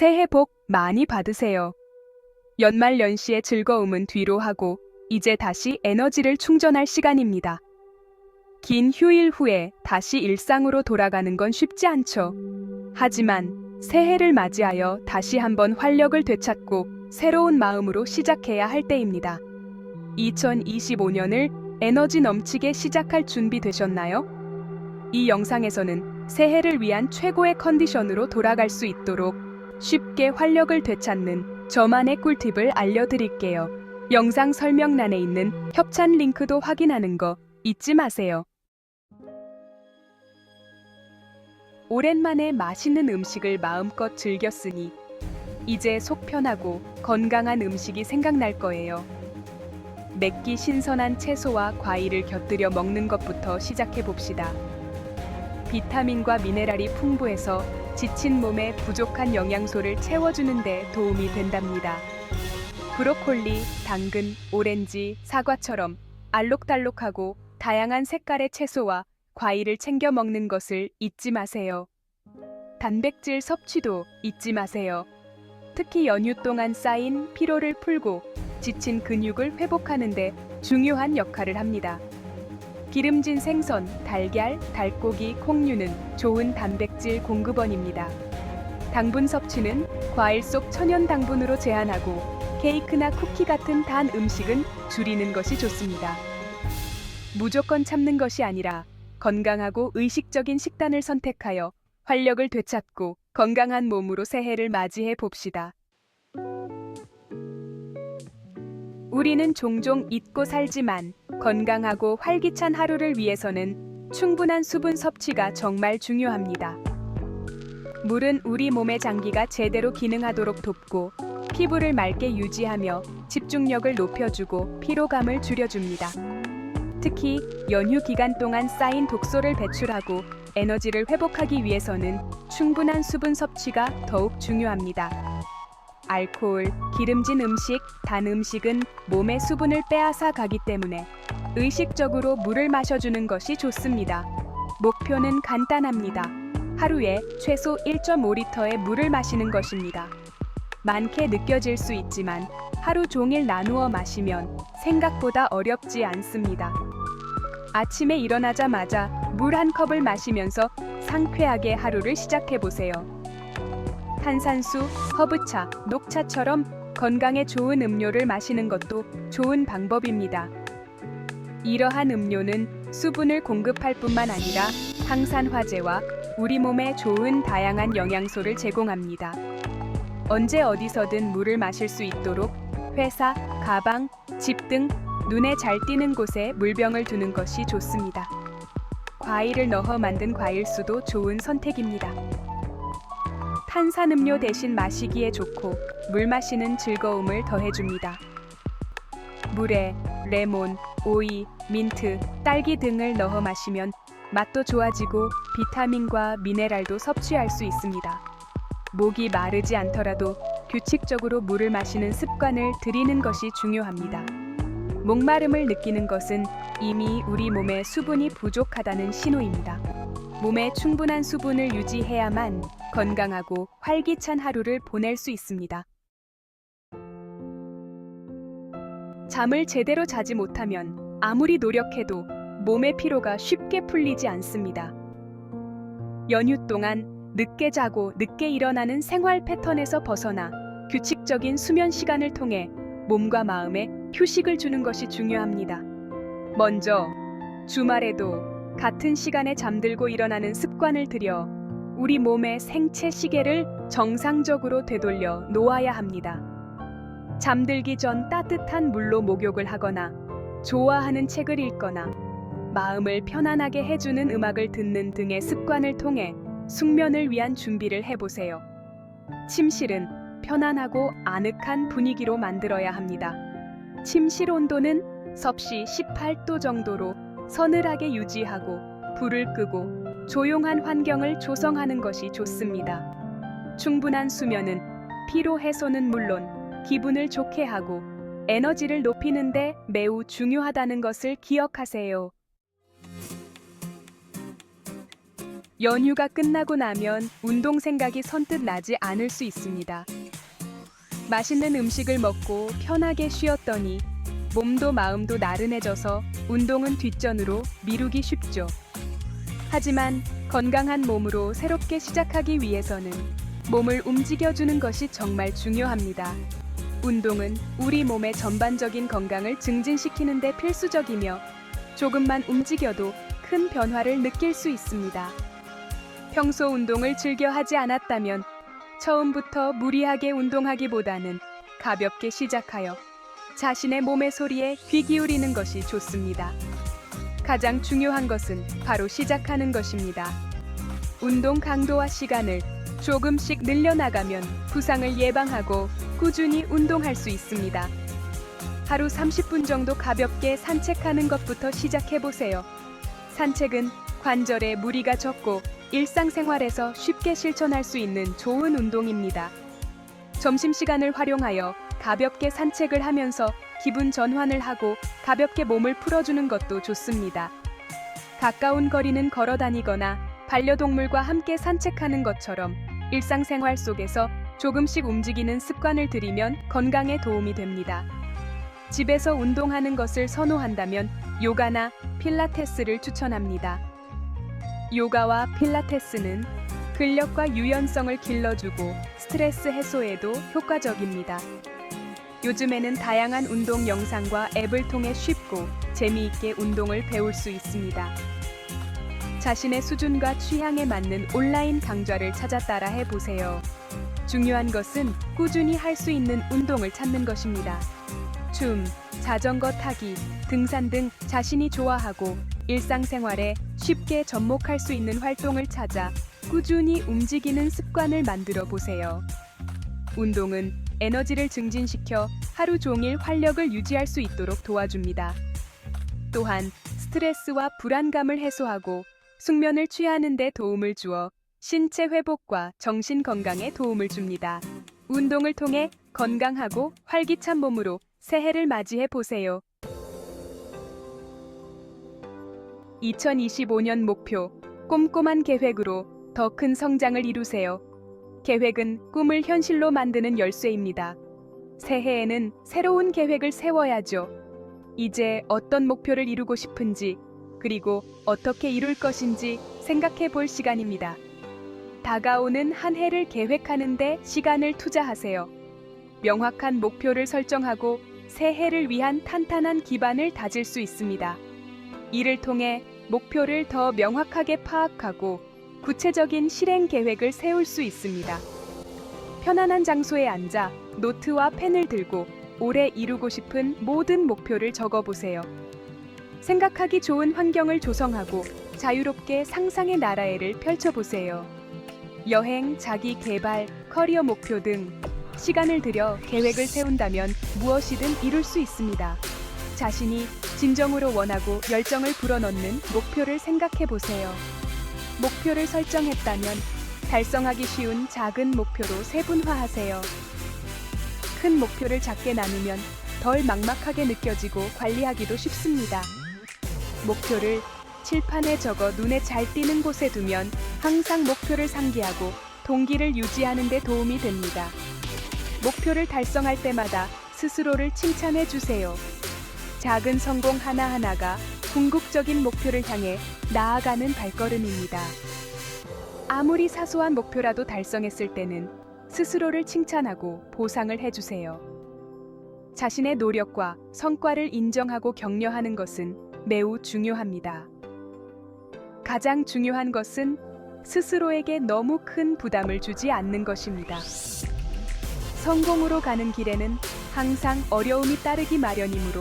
새해 복 많이 받으세요. 연말 연시의 즐거움은 뒤로 하고 이제 다시 에너지를 충전할 시간입니다. 긴 휴일 후에 다시 일상으로 돌아가는 건 쉽지 않죠. 하지만 새해를 맞이하여 다시 한번 활력을 되찾고 새로운 마음으로 시작해야 할 때입니다. 2025년을 에너지 넘치게 시작할 준비 되셨나요? 이 영상에서는 새해를 위한 최고의 컨디션으로 돌아갈 수 있도록 쉽게 활력을 되찾는 저만의 꿀팁을 알려드릴게요. 영상 설명란에 있는 협찬 링크도 확인하는 거 잊지 마세요. 오랜만에 맛있는 음식을 마음껏 즐겼으니 이제 속 편하고 건강한 음식이 생각날 거예요. 맵기 신선한 채소와 과일을 곁들여 먹는 것부터 시작해 봅시다. 비타민과 미네랄이 풍부해서 지친 몸에 부족한 영양소를 채워주는 데 도움이 된답니다. 브로콜리, 당근, 오렌지, 사과처럼 알록달록하고 다양한 색깔의 채소와 과일을 챙겨 먹는 것을 잊지 마세요. 단백질 섭취도 잊지 마세요. 특히 연휴 동안 쌓인 피로를 풀고 지친 근육을 회복하는 데 중요한 역할을 합니다. 기름진 생선, 달걀, 달고기, 콩류는 좋은 단백질 공급원입니다. 당분 섭취는 과일 속 천연 당분으로 제한하고 케이크나 쿠키 같은 단 음식은 줄이는 것이 좋습니다. 무조건 참는 것이 아니라 건강하고 의식적인 식단을 선택하여 활력을 되찾고 건강한 몸으로 새해를 맞이해 봅시다. 우리는 종종 잊고 살지만 건강하고 활기찬 하루를 위해서는 충분한 수분 섭취가 정말 중요합니다. 물은 우리 몸의 장기가 제대로 기능하도록 돕고 피부를 맑게 유지하며 집중력을 높여주고 피로감을 줄여줍니다. 특히 연휴 기간 동안 쌓인 독소를 배출하고 에너지를 회복하기 위해서는 충분한 수분 섭취가 더욱 중요합니다. 알코올, 기름진 음식, 단 음식은 몸의 수분을 빼앗아 가기 때문에 의식적으로 물을 마셔주는 것이 좋습니다. 목표는 간단합니다. 하루에 최소 1.5리터의 물을 마시는 것입니다. 많게 느껴질 수 있지만 하루 종일 나누어 마시면 생각보다 어렵지 않습니다. 아침에 일어나자마자 물 한 컵을 마시면서 상쾌하게 하루를 시작해 보세요. 탄산수, 허브차, 녹차처럼 건강에 좋은 음료를 마시는 것도 좋은 방법입니다. 이러한 음료는 수분을 공급할 뿐만 아니라 항산화제와 우리 몸에 좋은 다양한 영양소를 제공합니다. 언제 어디서든 물을 마실 수 있도록 회사, 가방, 집 등 눈에 잘 띄는 곳에 물병을 두는 것이 좋습니다. 과일을 넣어 만든 과일수도 좋은 선택입니다. 탄산음료 대신 마시기에 좋고 물 마시는 즐거움을 더해줍니다. 물에 레몬, 오이, 민트, 딸기 등을 넣어 마시면 맛도 좋아지고 비타민과 미네랄도 섭취할 수 있습니다. 목이 마르지 않더라도 규칙적으로 물을 마시는 습관을 들이는 것이 중요합니다. 목마름을 느끼는 것은 이미 우리 몸에 수분이 부족하다는 신호입니다. 몸에 충분한 수분을 유지해야만 건강하고 활기찬 하루를 보낼 수 있습니다. 잠을 제대로 자지 못하면 아무리 노력해도 몸의 피로가 쉽게 풀리지 않습니다. 연휴 동안 늦게 자고 늦게 일어나는 생활 패턴에서 벗어나 규칙적인 수면 시간을 통해 몸과 마음에 휴식을 주는 것이 중요합니다. 먼저 주말에도 같은 시간에 잠들고 일어나는 습관을 들여 우리 몸의 생체 시계를 정상적으로 되돌려 놓아야 합니다. 잠들기 전 따뜻한 물로 목욕을 하거나 좋아하는 책을 읽거나 마음을 편안하게 해주는 음악을 듣는 등의 습관을 통해 숙면을 위한 준비를 해보세요. 침실은 편안하고 아늑한 분위기로 만들어야 합니다. 침실 온도는 섭씨 18도 정도로 서늘하게 유지하고 불을 끄고 조용한 환경을 조성하는 것이 좋습니다. 충분한 수면은 피로 해소는 물론 기분을 좋게 하고 에너지를 높이는데 매우 중요하다는 것을 기억하세요. 연휴가 끝나고 나면 운동 생각이 선뜻 나지 않을 수 있습니다. 맛있는 음식을 먹고 편하게 쉬었더니 몸도 마음도 나른해져서 운동은 뒷전으로 미루기 쉽죠. 하지만 건강한 몸으로 새롭게 시작하기 위해서는 몸을 움직여주는 것이 정말 중요합니다. 운동은 우리 몸의 전반적인 건강을 증진시키는 데 필수적이며 조금만 움직여도 큰 변화를 느낄 수 있습니다. 평소 운동을 즐겨 하지 않았다면 처음부터 무리하게 운동하기보다는 가볍게 시작하여 자신의 몸의 소리에 귀 기울이는 것이 좋습니다. 가장 중요한 것은 바로 시작하는 것입니다. 운동 강도와 시간을 조금씩 늘려나가면 부상을 예방하고 꾸준히 운동할 수 있습니다. 하루 30분 정도 가볍게 산책하는 것부터 시작해 보세요. 산책은 관절에 무리가 적고 일상생활에서 쉽게 실천할 수 있는 좋은 운동입니다. 점심시간을 활용하여 가볍게 산책을 하면서 기분 전환을 하고 가볍게 몸을 풀어주는 것도 좋습니다. 가까운 거리는 걸어 다니거나 반려동물과 함께 산책하는 것처럼 일상생활 속에서 조금씩 움직이는 습관을 들이면 건강에 도움이 됩니다. 집에서 운동하는 것을 선호한다면 요가나 필라테스를 추천합니다. 요가와 필라테스는 근력과 유연성을 길러주고 스트레스 해소에도 효과적입니다. 요즘에는 다양한 운동 영상과 앱을 통해 쉽고 재미있게 운동을 배울 수 있습니다. 자신의 수준과 취향에 맞는 온라인 강좌를 찾아 따라 해 보세요. 중요한 것은 꾸준히 할 수 있는 운동을 찾는 것입니다. 춤, 자전거 타기, 등산 등 자신이 좋아하고 일상생활에 쉽게 접목할 수 있는 활동을 찾아 꾸준히 움직이는 습관을 만들어 보세요. 운동은 에너지를 증진시켜 하루 종일 활력을 유지할 수 있도록 도와줍니다. 또한 스트레스와 불안감을 해소하고 숙면을 취하는 데 도움을 주어 신체 회복과 정신 건강에 도움을 줍니다. 운동을 통해 건강하고 활기찬 몸으로 새해를 맞이해 보세요. 2025년 목표 꼼꼼한 계획으로 더 큰 성장을 이루세요. 계획은 꿈을 현실로 만드는 열쇠입니다. 새해에는 새로운 계획을 세워야죠. 이제 어떤 목표를 이루고 싶은지, 그리고 어떻게 이룰 것인지 생각해 볼 시간입니다. 다가오는 한 해를 계획하는데 시간을 투자하세요. 명확한 목표를 설정하고 새해를 위한 탄탄한 기반을 다질 수 있습니다. 이를 통해 목표를 더 명확하게 파악하고 구체적인 실행 계획을 세울 수 있습니다. 편안한 장소에 앉아 노트와 펜을 들고 올해 이루고 싶은 모든 목표를 적어 보세요. 생각하기 좋은 환경을 조성하고 자유롭게 상상의 나라에를 펼쳐 보세요. 여행, 자기 개발, 커리어 목표 등 시간을 들여 계획을 세운다면 무엇이든 이룰 수 있습니다. 자신이 진정으로 원하고 열정을 불어넣는 목표를 생각해 보세요. 목표를 설정했다면 달성하기 쉬운 작은 목표로 세분화하세요. 큰 목표를 작게 나누면 덜 막막하게 느껴지고 관리하기도 쉽습니다. 목표를 칠판에 적어 눈에 잘 띄는 곳에 두면 항상 목표를 상기하고 동기를 유지하는 데 도움이 됩니다. 목표를 달성할 때마다 스스로를 칭찬해 주세요. 작은 성공 하나하나가 궁극적인 목표를 향해 나아가는 발걸음입니다. 아무리 사소한 목표라도 달성했을 때는 스스로를 칭찬하고 보상을 해주세요. 자신의 노력과 성과를 인정하고 격려하는 것은 매우 중요합니다. 가장 중요한 것은 스스로에게 너무 큰 부담을 주지 않는 것입니다. 성공으로 가는 길에는 항상 어려움이 따르기 마련이므로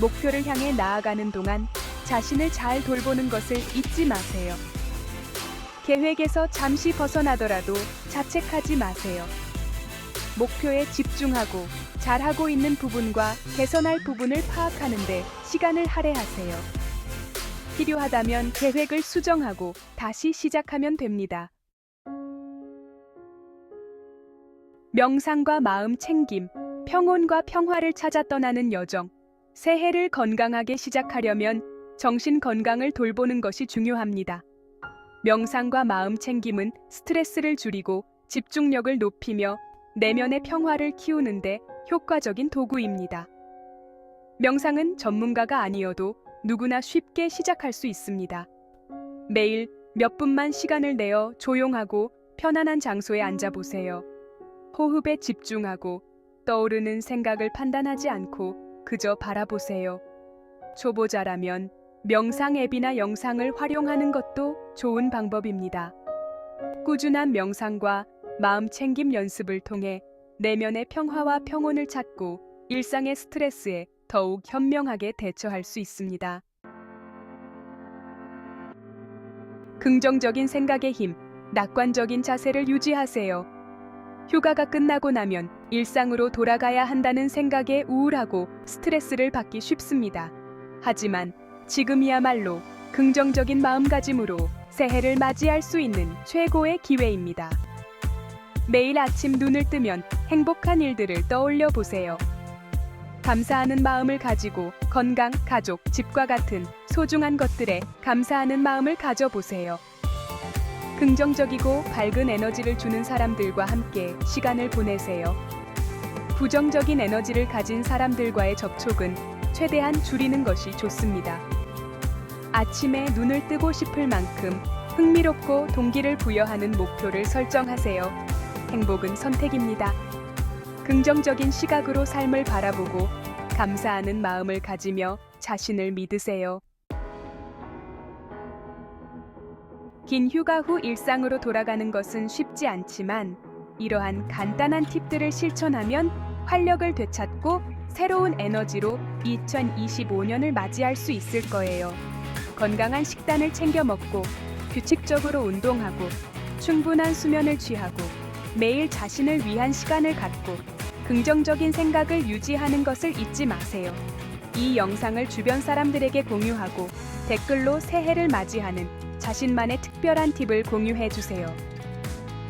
목표를 향해 나아가는 동안 자신을 잘 돌보는 것을 잊지 마세요. 계획에서 잠시 벗어나더라도 자책하지 마세요. 목표에 집중하고 잘하고 있는 부분과 개선할 부분을 파악하는데 시간을 할애하세요. 필요하다면 계획을 수정하고 다시 시작하면 됩니다. 명상과 마음 챙김, 평온과 평화를 찾아 떠나는 여정. 새해를 건강하게 시작하려면 정신 건강을 돌보는 것이 중요합니다. 명상과 마음 챙김은 스트레스를 줄이고 집중력을 높이며 내면의 평화를 키우는데 효과적인 도구입니다. 명상은 전문가가 아니어도 누구나 쉽게 시작할 수 있습니다. 매일 몇 분만 시간을 내어 조용하고 편안한 장소에 앉아 보세요. 호흡에 집중하고 떠오르는 생각을 판단하지 않고 그저 바라보세요. 초보자라면 명상 앱이나 영상을 활용하는 것도 좋은 방법입니다. 꾸준한 명상과 마음 챙김 연습을 통해 내면의 평화와 평온을 찾고 일상의 스트레스에 더욱 현명하게 대처할 수 있습니다. 긍정적인 생각의 힘, 낙관적인 자세를 유지하세요. 휴가가 끝나고 나면 일상으로 돌아가야 한다는 생각에 우울하고 스트레스를 받기 쉽습니다. 하지만 지금이야말로 긍정적인 마음가짐으로 새해를 맞이할 수 있는 최고의 기회입니다. 매일 아침 눈을 뜨면 행복한 일들을 떠올려 보세요. 감사하는 마음을 가지고 건강, 가족, 집과 같은 소중한 것들에 감사하는 마음을 가져보세요. 긍정적이고 밝은 에너지를 주는 사람들과 함께 시간을 보내세요. 부정적인 에너지를 가진 사람들과의 접촉은 최대한 줄이는 것이 좋습니다. 아침에 눈을 뜨고 싶을 만큼 흥미롭고 동기를 부여하는 목표를 설정하세요. 행복은 선택입니다. 긍정적인 시각으로 삶을 바라보고 감사하는 마음을 가지며 자신을 믿으세요. 긴 휴가 후 일상으로 돌아가는 것은 쉽지 않지만 이러한 간단한 팁들을 실천하면 활력을 되찾고 새로운 에너지로 2025년을 맞이할 수 있을 거예요. 건강한 식단을 챙겨 먹고 규칙적으로 운동하고 충분한 수면을 취하고 매일 자신을 위한 시간을 갖고 긍정적인 생각을 유지하는 것을 잊지 마세요. 이 영상을 주변 사람들에게 공유하고 댓글로 새해를 맞이하는 자신만의 특별한 팁을 공유해 주세요.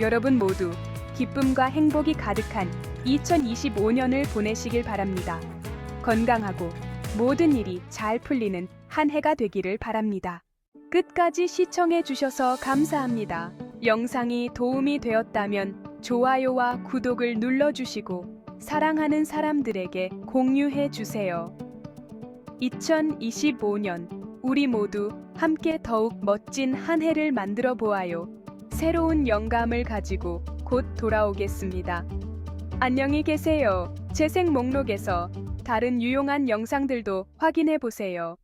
여러분 모두 기쁨과 행복이 가득한 2025년을 보내시길 바랍니다. 건강하고 모든 일이 잘 풀리는 한 해가 되기를 바랍니다. 끝까지 시청해 주셔서 감사합니다. 영상이 도움이 되었다면 좋아요와 구독을 눌러주시고 사랑하는 사람들에게 공유해 주세요. 2025년 우리 모두 함께 더욱 멋진 한 해를 만들어 보아요. 새로운 영감을 가지고 곧 돌아오겠습니다. 안녕히 계세요. 재생 목록에서 다른 유용한 영상들도 확인해 보세요.